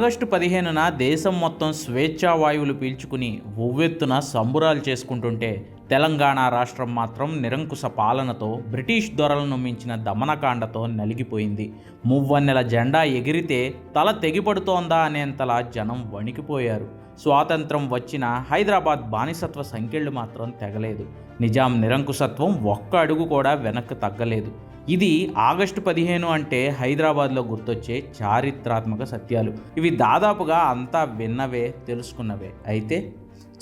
August పదిహేనున దేశం మొత్తం స్వేచ్ఛా వాయువులు పీల్చుకుని ఉవ్వెత్తున సంబురాలు చేసుకుంటుంటే తెలంగాణ రాష్ట్రం మాత్రం నిరంకుశ పాలనతో బ్రిటిష్ దొరలను మించిన దమనకాండతో నలిగిపోయింది. మువ్వన్నెల జెండా ఎగిరితే తల తెగిపడుతోందా అనేంతలా జనం వణికిపోయారు. స్వాతంత్రం వచ్చిన హైదరాబాద్ బానిసత్వ సంఖ్యలు మాత్రం తెగలేదు. నిజాం నిరంకుశత్వం ఒక్క అడుగు కూడా వెనక్కి తగ్గలేదు. ఇది ఆగస్టు పదిహేను అంటే హైదరాబాద్లో గుర్తొచ్చే చారిత్రాత్మక సత్యాలు. ఇవి దాదాపుగా అంతా విన్నవే తెలుసుకున్నవే. అయితే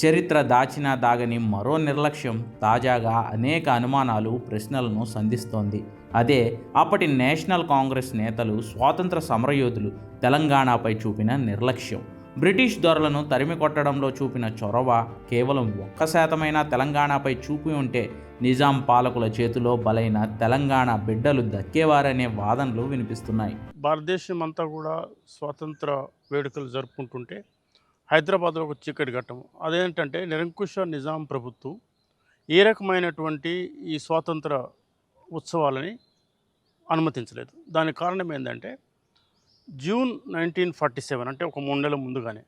చరిత్ర దాచినా దాగని మరో నిర్లక్ష్యం తాజాగా అనేక అనుమానాలు ప్రశ్నలను సంధిస్తోంది. అదే అప్పటి నేషనల్ కాంగ్రెస్ నేతలు స్వాతంత్ర సమరయోధులు తెలంగాణపై చూపిన నిర్లక్ష్యం. బ్రిటిష్ దొరలను తరిమి కొట్టడంలో చూపిన చొరవ కేవలం ఒక్క శాతమైనా తెలంగాణపై చూపి ఉంటే నిజాం పాలకుల చేతిలో బలైన తెలంగాణ బిడ్డలు దక్కేవారనే వాదనలు వినిపిస్తున్నాయి. భారతదేశం అంతా కూడా స్వాతంత్ర వేడుకలు జరుపుకుంటుంటే హైదరాబాద్లో ఒక చీకటి ఘట్టం అదేంటంటే నిరంకుశ నిజాం ప్రభుత్వం ఏ రకమైనటువంటి ఈ స్వాతంత్ర ఉత్సవాలని అనుమతించలేదు. దానికి కారణం ఏంటంటే జూన్ నైన్టీన్ ఫార్టీ సెవెన్ అంటే ఒక మూడు నెలల ముందుగానే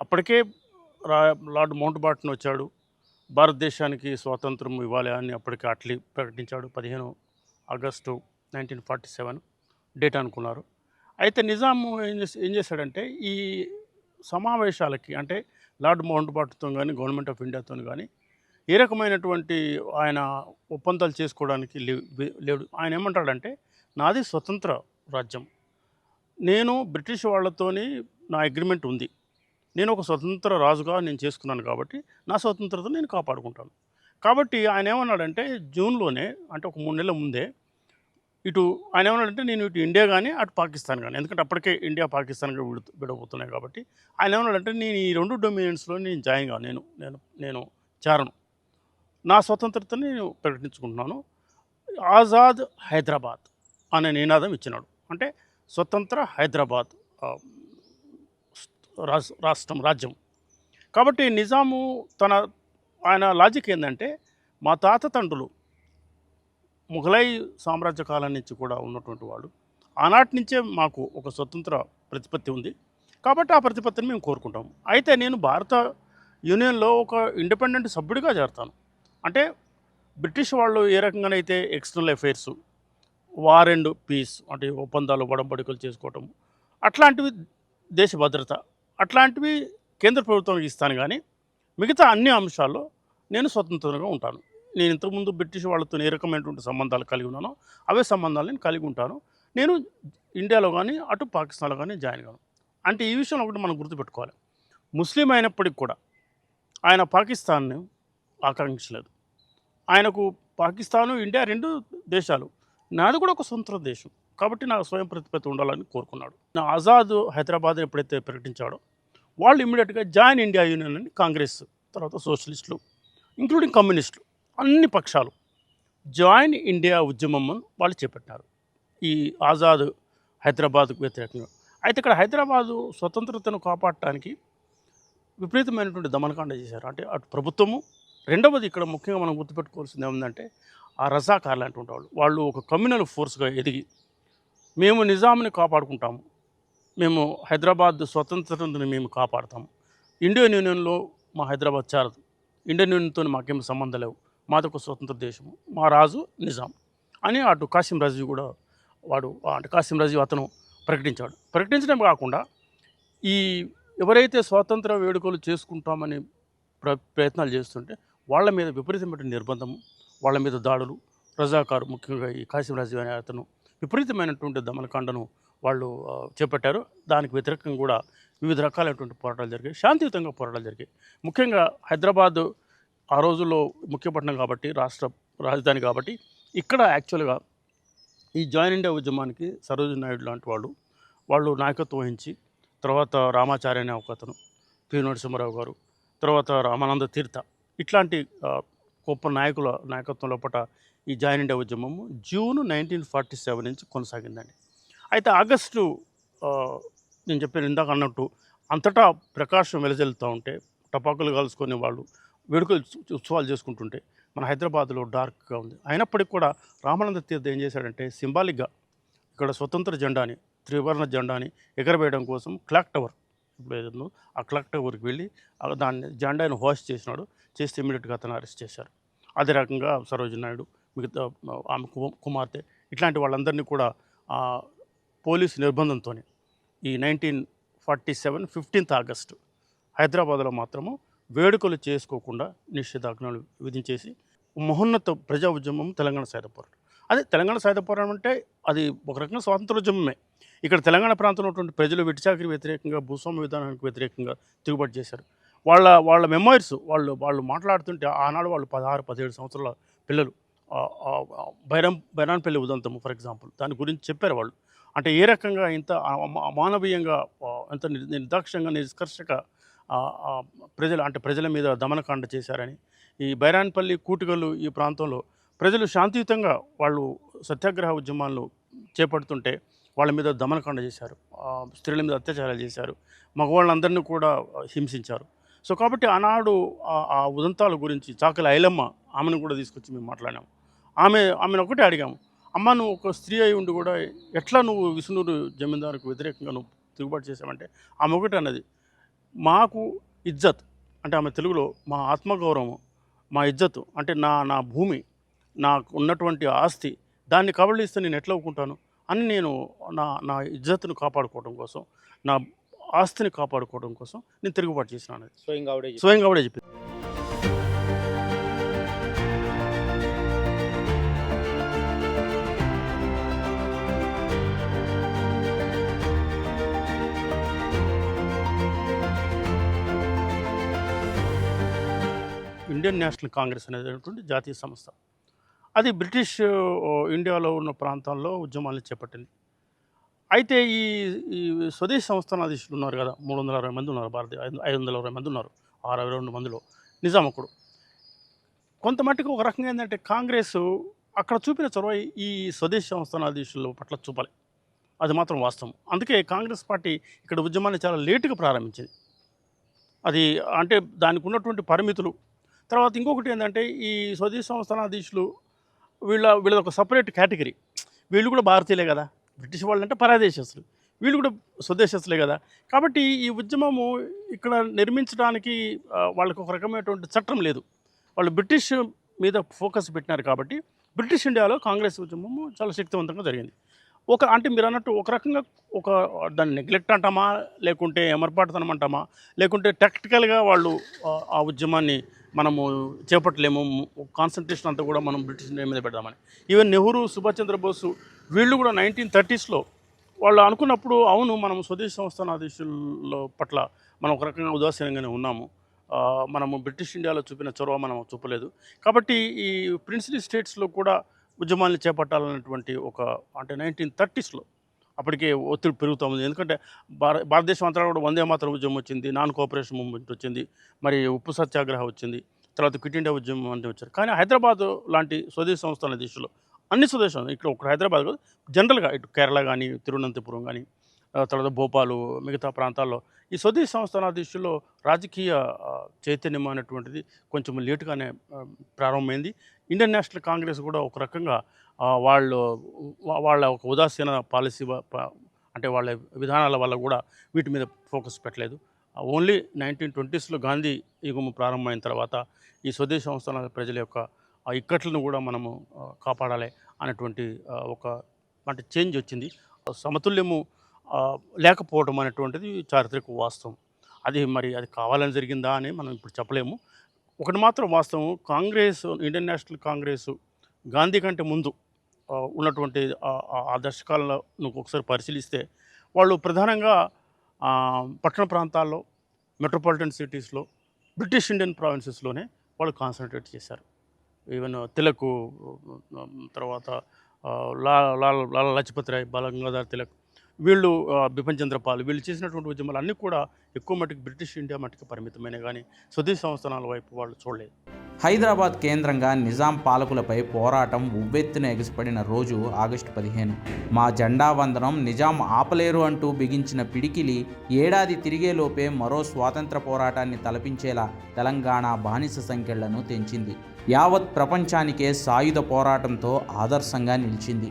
అప్పటికే రా లార్డ్ మౌంట్ బాటన్ వచ్చాడు. భారతదేశానికి స్వాతంత్రం ఇవ్వాలి అని అప్పటికే అట్లీ ప్రకటించాడు. పదిహేను August nineteen forty seven date అనుకున్నారు. అయితే నిజాము ఏం చేసి ఏం చేశాడంటే ఈ సమావేశాలకి అంటే లార్డ్ మౌంట్ బాటన్తో కానీ గవర్నమెంట్ ఆఫ్ ఇండియాతో కానీ ఏ రకమైనటువంటి ఆయన ఒప్పందాలు చేసుకోవడానికి లేడు. ఆయన ఏమంటాడంటే నాది స్వతంత్ర రాజ్యం. నేను బ్రిటిష్ వాళ్ళతోని నా అగ్రిమెంట్ ఉంది. నేను ఒక స్వతంత్ర రాజుగా నేను చేసుకున్నాను కాబట్టి నా స్వతంత్రత నేను కాపాడుకుంటాను. కాబట్టి ఆయన ఏమన్నాడంటే జూన్లోనే అంటే ఒక మూడు నెలల ముందే ఇటు ఆయన ఏమన్నాడంటే నేను ఇటు ఇండియా కానీ అటు పాకిస్తాన్ కానీ ఎందుకంటే అప్పటికే ఇండియా పాకిస్తాన్గా విడు విడబోతున్నాయి కాబట్టి. ఆయన ఏమన్నాడంటే నేను ఈ రెండు డొమినియన్స్లో నేను జాయిన్ కాను. నేను నేను నేను చేరను. నా స్వతంత్రతని నేను ప్రకటించుకుంటున్నాను. ఆజాద్ హైదరాబాద్ అనే నినాదం ఇచ్చినాడు. అంటే స్వతంత్ర హైదరాబాద్ రాస్- రాష్ట్రం రాజ్యం. కాబట్టి నిజాము తన ఆయన లాజిక్ ఏంటంటే మా తాత తండ్రులు ముఘలై సామ్రాజ్య కాలం నుంచి కూడా ఉన్నటువంటి వాళ్ళు ఆనాటి నుంచే మాకు ఒక స్వతంత్ర ప్రతిపత్తి ఉంది. కాబట్టి ఆ ప్రతిపత్తిని మేము కోరుకుంటాము అయితే నేను భారత యూనియన్లో ఒక ఇండిపెండెంట్ సభ్యుడిగా చేరతాను. అంటే బ్రిటిష్ వాళ్ళు ఏ రకంగానైతే external affairs war and peace అంటే ఒప్పందాలు ఒడంబడికలు చేసుకోవటం అట్లాంటివి దేశ భద్రత అట్లాంటివి కేంద్ర ప్రభుత్వానికి ఇస్తాను కానీ మిగతా అన్ని అంశాల్లో నేను స్వతంత్రంగా ఉంటాను. నేను ఇంతకుముందు బ్రిటిష్ వాళ్ళతో ఏ రకమైనటువంటి సంబంధాలు కలిగి ఉన్నానో అవే సంబంధాలు నేను కలిగి ఉంటాను. నేను ఇండియాలో కానీ అటు పాకిస్తాన్లో కానీ జాయిన్ కాను అంటే ఈ విషయంలో ఒకటి మనం గుర్తుపెట్టుకోవాలి. ముస్లిం అయినప్పటికి కూడా ఆయన పాకిస్తాన్ను ఆకాంక్షలేదు ఆయనకు పాకిస్తాను ఇండియా రెండు దేశాలు నాది కూడా ఒక సొంత దేశం కాబట్టి నాకు స్వయం ప్రతిపత్తి ఉండాలని కోరుకున్నాడు. నా ఆజాద్ హైదరాబాద్ ఎప్పుడైతే ప్రకటించాడో వాళ్ళు ఇమ్మీడియట్గా జాయిన్ ఇండియా యూనియన్ అని కాంగ్రెస్ తర్వాత సోషలిస్టులు ఇంక్లూడింగ్ కమ్యూనిస్టులు అన్ని పక్షాలు జాయిన్ ఇండియా ఉద్యమం వాళ్ళు చేపట్టారు ఈ ఆజాద్ హైదరాబాద్కు వ్యతిరేకంగా. అయితే ఇక్కడ హైదరాబాదు స్వతంత్రతను కాపాడటానికి విపరీతమైనటువంటి దమనకాండ చేశారు. అంటే అటు ప్రభుత్వము రెండవది ఇక్కడ ముఖ్యంగా మనం గుర్తుపెట్టుకోవాల్సింది ఏముందంటే ఆ రజాకార్ లాంటి వాళ్ళు వాళ్ళు ఒక కమ్యూనల్ ఫోర్స్గా ఎదిగి మేము నిజాంని కాపాడుకుంటాము. మేము హైదరాబాద్ స్వతంత్రతను మేము కాపాడతాము. ఇండియన్ యూనియన్లో మా హైదరాబాద్ చేరదు ఇండియన్ యూనియన్తో మాకేం సంబంధం లేవు. మాదొక స్వతంత్ర దేశము మా రాజు నిజాం అని అటు కాసిం రాజు కూడా వాడు అంటే కాసిం రాజు అతను ప్రకటించాడు. ప్రకటించడం కాకుండా ఈ ఎవరైతే స్వాతంత్ర వేడుకలు చేసుకుంటామని ప్ర ప్రయత్నాలు చేస్తుంటే వాళ్ళ మీద విపరీతమైన నిర్బంధము వాళ్ళ మీద దాడులు రజాకారు ముఖ్యంగా ఈ కాసిం రాజు అనే అతను విపరీతమైనటువంటి దమనకాండను వాళ్ళు చేపట్టారు. దానికి వ్యతిరేకంగా కూడా వివిధ రకాలైనటువంటి పోరాటాలు జరిగాయి శాంతియుతంగా పోరాటాలు జరిగాయి. ముఖ్యంగా హైదరాబాద్ ఆ రోజుల్లో ముఖ్యపట్నం కాబట్టి రాష్ట్ర రాజధాని కాబట్టి ఇక్కడ యాక్చువల్గా ఈ జాయిన్ ఇండియా ఉద్యమానికి సరోజు నాయుడు లాంటి వాళ్ళు వాళ్ళు నాయకత్వం వహించి తర్వాత రామాచార్య అనే ఒక అతను పి. నరసింహారావు గారు తర్వాత రామానంద తీర్థ ఇట్లాంటి గొప్ప నాయకుల నాయకత్వం లోపల ఈ జాయిన్ ఇండియా ఉద్యమము జూన్ నైన్టీన్ ఫార్టీ సెవెన్ నుంచి కొనసాగిందండి. అయితే ఆగస్టు నేను చెప్పాను ఇందాక అన్నట్టు అంతటా ప్రకాశం వెలజల్లుతూ ఉంటే టపాకులు కలుసుకునే వాళ్ళు వేడుకలు ఉత్సవాలు చేసుకుంటుంటే మన హైదరాబాద్లో డార్క్గా ఉంది. అయినప్పటికీ కూడా రామానంద తీర్థ ఏం చేశాడంటే సింబాలిక్గా ఇక్కడ స్వతంత్ర జెండాని త్రివర్ణ జెండాని ఎగరవేయడం కోసం క్లాక్ టవర్ ఇప్పుడు ఏదో ఆ క్లాక్ టవర్కి వెళ్ళి దాన్ని జెండాని హోస్ట్ చేసినాడు. చేస్తే ఇమీడియట్గా అతను అరెస్ట్ చేశారు. అదే రకంగా సరోజు నాయుడు మిగతా ఆమె కు- కుమార్తె ఇట్లాంటి వాళ్ళందరినీ కూడా పోలీసు నిర్బంధంతో ఈ nineteen forty seven fifteenth August హైదరాబాద్లో మాత్రము వేడుకలు చేసుకోకుండా నిషేధాజ్ఞలు విధించేసి మహోన్నత ప్రజా ఉద్యమం తెలంగాణ సాయుధ పోరాటం. అదే తెలంగాణ సాయుధ పోరాటం అంటే అది ఒక రకంగా స్వాతంత్రోద్యమమే ఇక్కడ తెలంగాణ ప్రాంతంలో ఉన్నటువంటి ప్రజలు వెటిచాకరి వ్యతిరేకంగా భూస్వామ్య విధానానికి వ్యతిరేకంగా తిరుగుబాటు చేశారు. వాళ్ళ వాళ్ళ మెమోరీస్ వాళ్ళు వాళ్ళు మాట్లాడుతుంటే ఆనాడు వాళ్ళు పదహారు పదిహేడు సంవత్సరాల పిల్లలు. బైరం బైరాన్పల్లి ఉదంతము ఫర్ ఎగ్జాంపుల్. దాని గురించి చెప్పారు వాళ్ళు. అంటే ఏ రకంగా ఇంత అమానవీయంగా ఎంత నిర్దాక్షంగా నిష్కర్షక ప్రజలు అంటే ప్రజల మీద దమనకాండ చేశారని. ఈ బైరాన్పల్లి కూటుగల్లు ఈ ప్రాంతంలో ప్రజలు శాంతియుతంగా వాళ్ళు సత్యాగ్రహ ఉద్యమాలు చేపడుతుంటే వాళ్ళ మీద దమనకాండ చేశారు. స్త్రీల మీద అత్యాచారాలు చేశారు. మగవాళ్ళందరినీ కూడా హింసించారు. సో కాబట్టి ఆనాడు ఆ- ఉదంతాల గురించి చాకలి ఐలమ్మ ఆమెను కూడా తీసుకొచ్చి మేము మాట్లాడాము. ఆమె ఆమెను ఒకటే అడిగాము. అమ్మ నువ్వు ఒక స్త్రీ అయి ఉండి కూడా ఎట్లా నువ్వు విష్ణుడు జమీందారుకు వ్యతిరేకంగా నువ్వు తిరుగుబాటు చేసావంటే ఆమె ఒకటి అన్నది. మాకు ఇజ్జత్ అంటే ఆమె తెలుగులో మా ఆత్మగౌరవం మా ఇజ్జత్ అంటే నా నా భూమి నాకు ఉన్నటువంటి ఆస్తి దాన్ని కబళిస్తే నేను ఎట్లా ఒప్పుకుంటాను అని నేను నా నా ఇజ్జత్తును కాపాడుకోవడం కోసం నా ఆస్తిని కాపాడుకోవడం కోసం నేను తిరుగుబాటు చేసినాను. స్వయంగా ఆవిడే. స్వయంగా ఆవిడే చెప్పింది ఇండియన్ నేషనల్ కాంగ్రెస్ అనేటువంటి జాతీయ సంస్థ. అది బ్రిటిష్ ఇండియాలో ఉన్న ప్రాంతాల్లో ఉద్యమాలను చేపట్టింది. అయితే ఈ ఈ స్వదేశీ సంస్థానాధీశులు ఉన్నారు కదా మూడు వందల అరవై మంది ఉన్నారు భారతీయ ఐదు ఐదు వందల అరవై మంది ఉన్నారు ఆరు అరవై రెండు మందిలో నిజామకుడు. కొంత మట్టుకు ఒక రకంగా ఏంటంటే కాంగ్రెస్ అక్కడ చూపిన చొరవ ఈ స్వదేశీ సంస్థానాధీశుల పట్ల చూపాలి. అది మాత్రం వాస్తవం. అందుకే కాంగ్రెస్ పార్టీ ఇక్కడ ఉద్యమాన్ని చాలా లేటుగా ప్రారంభించింది. అది అంటే దానికి ఉన్నటువంటి పరిమితులు తర్వాత ఇంకొకటి ఏంటంటే ఈ స్వదేశీ సంస్థానాధీశులు వీళ్ళ వీళ్ళది ఒక సపరేట్ కేటగిరీ వీళ్ళు కూడా భారతీయులే కదా. బ్రిటిష్ వాళ్ళు అంటే పరాదేశస్తులు. వీళ్ళు కూడా స్వదేశస్తులే కదా. కాబట్టి ఈ ఉద్యమము ఇక్కడ నిర్మించడానికి వాళ్ళకు ఒక రకమైనటువంటి చట్టం లేదు. వాళ్ళు బ్రిటిష్ మీద ఫోకస్ పెట్టినారు కాబట్టి బ్రిటిష్ ఇండియాలో కాంగ్రెస్ ఉద్యమము చాలా శక్తివంతంగా జరిగింది. ఒక అంటే మీరు అన్నట్టు ఒక రకంగా ఒక దాన్ని నెగ్లెక్ట్ అంటామా? లేకుంటే ఎమర్పాటుతనం అంటామా? లేకుంటే టెక్టికల్గా వాళ్ళు ఆ ఉద్యమాన్ని మనము చేపట్టలేము. కాన్సన్ట్రేషన్ అంతా కూడా మనం బ్రిటిష్ ఇండియా మీద పెడదామని. ఈవెన్ నెహ్రూ సుభాష్ చంద్రబోసు వీళ్ళు కూడా నైన్టీన్ థర్టీస్లో వాళ్ళు అనుకున్నప్పుడు అవును మనం స్వదేశీ సంస్థానాధీశుల పట్ల మనం ఒక రకంగా ఉదాసీనంగానే ఉన్నాము. మనము బ్రిటిష్ ఇండియాలో చూపిన చొరవ మనం చూపలేదు. కాబట్టి ఈ ప్రిన్సిలీ స్టేట్స్లో కూడా ఉద్యమాన్ని చేపట్టాలన్నటువంటి ఒక అంటే నైన్టీన్ థర్టీస్లో అప్పటికే ఒత్తిడి పెరుగుతూ ఉంది ఎందుకంటే భార భారతదేశం అంతా కూడా వందే మాత్రం ఉద్యమం వచ్చింది నాన్ కోఆపరేషన్ మూవ్మెంట్ వచ్చింది మరి ఉప్పు సత్యాగ్రహం వచ్చింది తర్వాత క్విట్ ఇండియా ఉద్యమం అంటే వచ్చారు. కానీ హైదరాబాద్ లాంటి స్వదేశీ సంస్థల దేశంలో అన్ని స్వదేశం ఇక్కడ ఒక హైదరాబాద్ కాదు జనరల్గా ఇటు కేరళ కానీ తిరువనంతపురం కానీ తర్వాత భోపాలు మిగతా ప్రాంతాల్లో ఈ స్వదేశీ సంస్థానాధీశుల్లో రాజకీయ చైతన్యం అనేటువంటిది కొంచెం లేటుగానే ప్రారంభమైంది. ఇండియన్ నేషనల్ కాంగ్రెస్ కూడా ఒక రకంగా వాళ్ళు వాళ్ళ ఒక ఉదాసీన పాలసీ అంటే వాళ్ళ విధానాల వల్ల కూడా వీటి మీద ఫోకస్ పెట్టలేదు. ఓన్లీ నైన్టీన్ ట్వంటీస్లో గాంధీ యుగము ప్రారంభమైన తర్వాత ఈ స్వదేశీ సంస్థల ప్రజల యొక్క ఇక్కట్లను కూడా మనము కాపాడాలి అనేటువంటి ఒక అంటే చేంజ్ వచ్చింది. సమతుల్యము లేకపోవడం అనేటువంటిది చారిత్రక వాస్తవం. అది మరి అది కావాలని జరిగిందా అని మనం ఇప్పుడు చెప్పలేము. ఒకటి మాత్రం వాస్తవం Congress Indian National Congress Gandhi కంటే ముందు ఉన్నటువంటి ఆ- ఆ- నువ్వు ఒకసారి పరిశీలిస్తే వాళ్ళు ప్రధానంగా పట్టణ ప్రాంతాల్లో మెట్రోపాలిటన్ సిటీస్లో బ్రిటిష్ ఇండియన్ ప్రావిన్సెస్లోనే వాళ్ళు కాన్సన్ట్రేట్ చేశారు. ఈవెన్ తిలక్ తర్వాత లా లాల లాలా రాయ్ బాలగంగాధర్ తిలక్ వీళ్ళు ఆ, బిపిన్ చంద్రపాల్ వీళ్ళు చేసినటువంటి ఉద్యమాలు అన్నీ కూడా ఎక్కువ మటుకు బ్రిటిష్ ఇండియా మటుకు పరిమితమైన కానీ స్వదేశీ సంస్థానాల వైపు వాళ్ళు చూడలేదు. హైదరాబాద్ కేంద్రంగా నిజాం పాలకులపై పోరాటం ఉవ్వెత్తున ఎగిసిపడిన రోజు ఆగస్టు పదిహేను. మా జెండా వందనం నిజాం ఆపలేరు అంటూ బిగించిన పిడికిలి ఏడాది తిరిగేలోపే మరో స్వాతంత్ర పోరాటాన్ని తలపించేలా తెలంగాణ బానిస సంఖ్యలను తెంచింది. యావత్ ప్రపంచానికే సాయుధ పోరాటంతో ఆదర్శంగా నిలిచింది.